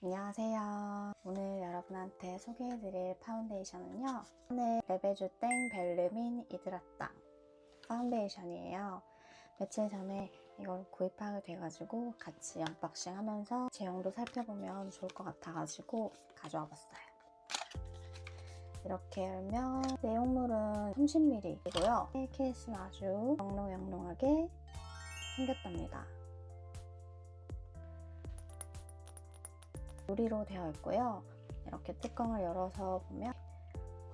안녕하세요. 오늘 여러분한테 소개해드릴 파운데이션은요. 네, 레베주 땡 벨르민 이드라땅 파운데이션이에요. 며칠 전에 이걸 구입하게 돼가지고 같이 언박싱 하면서 제형도 살펴보면 좋을 것 같아가지고 가져와 봤어요. 이렇게 열면 내용물은 30ml이고요. 케이스는 아주 영롱영롱하게 생겼답니다. 유리로 되어 있고요. 이렇게 뚜껑을 열어서 보면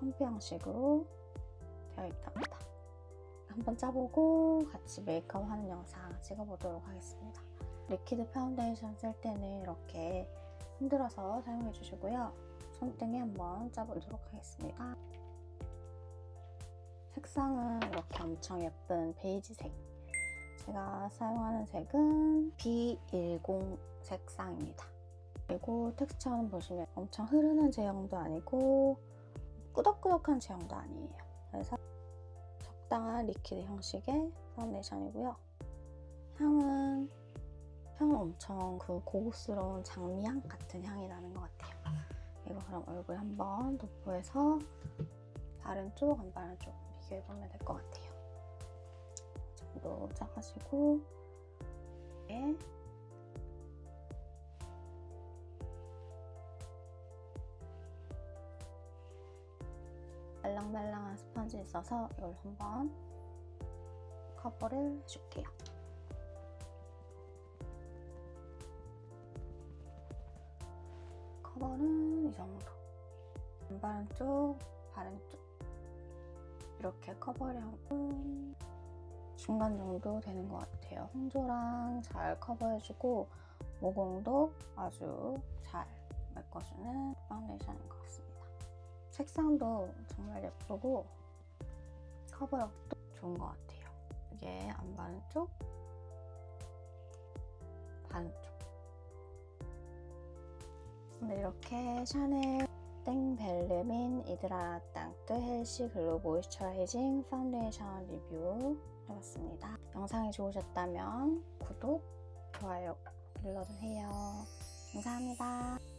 펌프 형식으로 되어 있답니다. 한번 짜보고 같이 메이크업 하는 영상 찍어보도록 하겠습니다. 리퀴드 파운데이션 쓸 때는 이렇게 흔들어서 사용해 주시고요. 손등에 한번 짜보도록 하겠습니다. 색상은 이렇게 엄청 예쁜 베이지색. 제가 사용하는 색은 B10 색상입니다. 그리고 텍스처는 보시면 엄청 흐르는 제형도 아니고 꾸덕꾸덕한 제형도 아니에요. 그래서 적당한 리퀴드 형식의 파운데이션이고요. 향은 향은 엄청 그 고급스러운 장미향 같은 향이 나는 것 같아요. 이거 그럼 얼굴 한번 도포해서 바른 쪽, 안 바른 쪽 비교해보면 될 것 같아요. 이 정도 짜가지고 네. 말랑말랑한 스펀지 있어서 이걸 한번 커버를 해줄게요. 커버는 이 정도. 안 바른 쪽, 바른 쪽. 이렇게 커버량은 중간 정도 되는 것 같아요. 홍조랑 잘 커버해주고 모공도 아주 잘 메꿔주는 파운데이션인 것 같습니다. 색상도 정말 예쁘고 커버력도 좋은 것 같아요. 이게 안 바른 쪽, 바른 쪽. 오늘 이렇게 샤넬 땡 벨르민 이드라 땅뜨 헬시 글로 모이스처라이징 파운데이션 리뷰 해봤습니다. 영상이 좋으셨다면 구독, 좋아요 눌러주세요. 감사합니다.